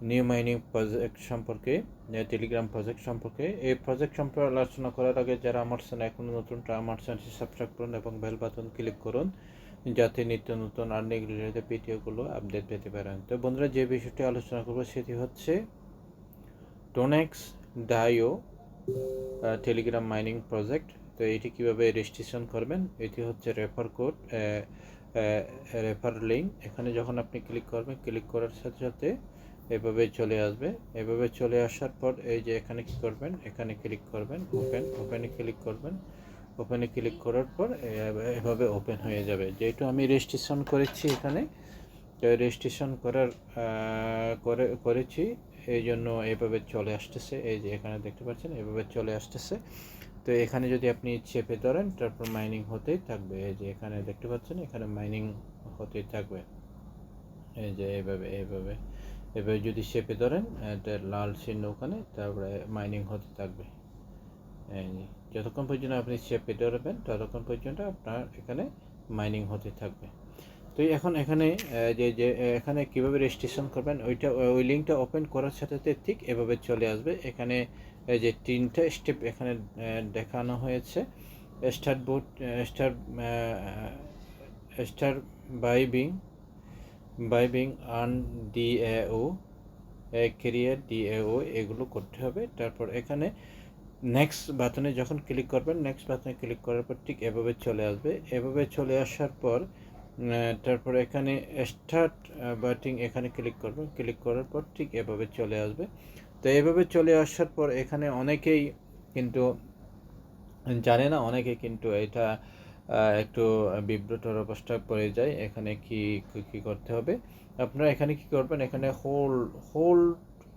New mining project সম্পর্কে Telegram project সম্পর্কে। এই প্রজেক্ট সম্পর্কে আলোচনা করার আগে যারা আমার চ্যানেল এখনও নতুন আমার চ্যানেলটি সাবস্ক্রাইব করুন এবং বেল বাটন ক্লিক করুন, যাতে নিত্য নতুন আর্নিং রিলেটেড ভিডিওগুলো আপডেট পেতে পারেন। তো বন্ধুরা, যে বিষয়টি আলোচনা করব সেটি হচ্ছে Tonex Dio telegram mining project তো এটি কীভাবে রেজিস্ট্রেশন করবেন? এটি হচ্ছে রেফার কোড রেফার লিঙ্ক এখানে যখন আপনি ক্লিক করবেন ক্লিক করার সাথে সাথে এভাবে চলে আসবে। এভাবে চলে আসার পর এই যে এখানে কি করবেন? এখানে ক্লিক করবেন ওপেন ওপেনে ক্লিক করবেন। ওপেনে ক্লিক করার পর এভাবে ওপেন হয়ে যাবে। যেহেতু আমি রেজিস্ট্রেশন করেছি এখানে রেজিস্ট্রেশন করার করে, করেছি। এই জন্য এভাবে চলে আসতেছে। এই যে এখানে দেখতে পাচ্ছেন, এভাবে চলে আসতেছে। তো এখানে যদি আপনি চেপে ধরেন, তারপর মাইনিং হতেই থাকবে। এই যে এখানে দেখতে পাচ্ছেন, এখানে মাইনিং হতেই থাকবে। এই যে এইভাবে এইভাবে এভাবে যদি চেপে ধরেন এটা লাল চিহ্ন ওখানে, তারপরে মাইনিং হতে থাকবে। যতক্ষণ পর্যন্ত আপনি চেপে ধরবেন, ততক্ষণ পর্যন্ত আপনার এখানে মাইনিং হতে থাকবে। তো এখন এখানে যে যে, এখানে কীভাবে রেজিস্ট্রেশন করবেন, ওইটা, ওই লিঙ্কটা ওপেন করার সাথে সাথে ঠিক এভাবে চলে আসবে। এখানে যে, তিনটা স্টেপ এখানে দেখানো হয়েছে। স্টার্ট বোট স্টার স্টার বাইবিং বাইবিং আর্ন ডিএও ক্রিয়েট ডিএও এগুলো করতে হবে। তারপর এখানে নেক্সট বাটনে যখন ক্লিক করবেন নেক্সট বাটনে ক্লিক করার পর ঠিক এভাবে চলে আসবে। এভাবে চলে আসার পর তারপর এখানে স্টার্ট বাটিং এখানে ক্লিক করবেন। ক্লিক করার পর ঠিক এভাবে চলে আসবে। তো এভাবে চলে আসার পর এখানে অনেকেই কিন্তু জানে না, অনেকে কিন্তু এটা একটু বিব্রতর অবস্থায় পড়ে যায়। এখানে কি কি করতে হবে? আপনারা এখানে কি করবেন? এখানে hold hold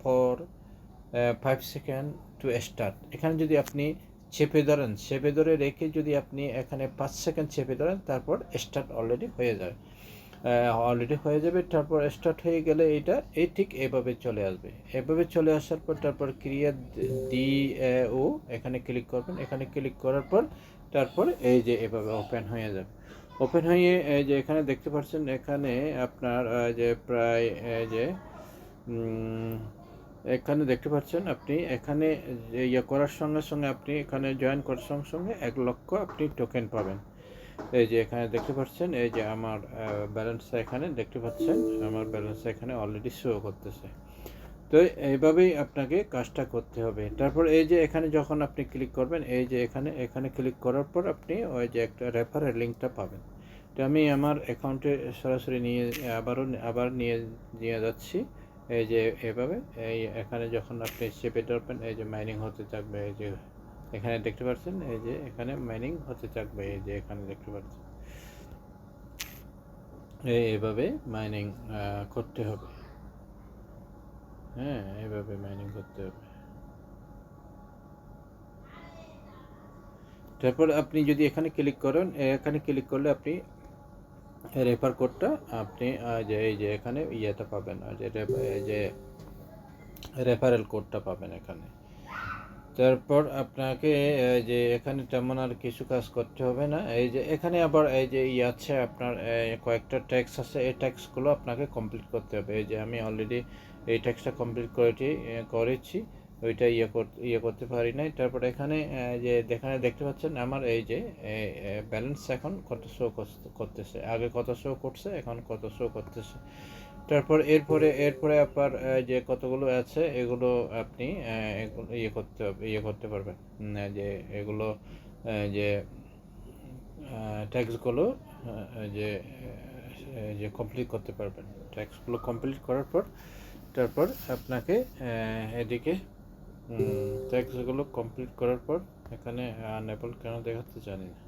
for five second to start এখানে যদি আপনি চেপে ধরেন, চেপে ধরে রেখে যদি আপনি এখানে পাঁচ সেকেন্ড চেপে ধরেন, তারপর স্টার্ট অলরেডি হয়ে যাবে অলরেডি হয়ে যাবে, তারপর স্টার্ট হয়ে গেলে এটা, এই ঠিক এভাবে চলে আসবে। এভাবে চলে আসার পর তারপর ক্রিয়া ডি ও এখানে ক্লিক করবেন। এখানে ক্লিক করার পর তারপর এই যে এভাবে ওপেন হয়ে যাবে। ওপেন হয়ে এই যে এখানে দেখতে পাচ্ছেন, এখানে আপনার যে প্রায় যে এখানে দেখতে পাচ্ছেন আপনি, এখানে ইয়ে করার সঙ্গে সঙ্গে আপনি এখানে জয়েন করার সঙ্গে সঙ্গে এক লক্ষ আপনি টোকেন পাবেন। এই যে এখানে দেখতে পাচ্ছেন, এই যে আমার ব্যালেন্সটা এখানে দেখতে পাচ্ছেন, আমার ব্যালেন্সটা এখানে অলরেডি শো করতেছে। তো এইভাবেই আপনাকে কাজটা করতে হবে। তারপর এই যে এখানে যখন আপনি ক্লিক করবেন, এই যে এখানে এখানে ক্লিক করার পর আপনি ওই যে একটা রেফারের লিঙ্কটা পাবেন। তো আমি আমার অ্যাকাউন্টে সরাসরি নিয়ে, আবারও, আবার নিয়ে নিয়ে যাচ্ছি। এই যে এভাবে, এই এখানে যখন আপনি চেপে ধরবেন, এই যে মাইনিং হতে থাকবে, এই যে এখানে দেখতে পাচ্ছেন, এই যে এখানে মাইনিং হতে থাকবে এই যে এখানে দেখতে পাচ্ছেন। এইভাবে মাইনিং করতে হবে। হ্যাঁ এইভাবে মাইনিং করতে হবে। তারপর আপনি যদি এখানে ক্লিক করেন, এখানে ক্লিক করলে আপনি রেফার কোডটা আপনি যে, এই যে এখানে ইয়েটা পাবেন যে রেফারেল কোডটা পাবেন এখানে। তারপর আপনাকে যে এখানে তেমন আর কিছু কাজ করতে হবে না। এই যে এখানে আবার, এই যে ই আছে আপনার কয়েকটা ট্যাক্স আছে, এই ট্যাক্সগুলো আপনাকে কমপ্লিট করতে হবে। এই যে আমি অলরেডি এই ট্যাক্সটা কমপ্লিট করেছি করেছি, ওইটা ইয়ে করতে ইয়ে করতে পারি নাই। তারপর এখানে যে এখানে দেখতে পাচ্ছেন, আমার এই যে ব্যালেন্স এখন কত শো করতেছে। আগে কত শো করছে, এখন কত শো করতেছে। তারপর এরপরে এরপরে আপনার যে কতগুলো আছে, এগুলো আপনি ইয়ে করতে ইয়ে করতে পারবেন। যে এগুলো যে ট্যাক্সগুলো যে যে কমপ্লিট করতে পারবেন। ট্যাক্সগুলো কমপ্লিট করার পর, তারপর আপনাকে এদিকে ট্যাক্সগুলো কমপ্লিট করার পর, এখানে আনএবল কেন দেখাতে জানি না।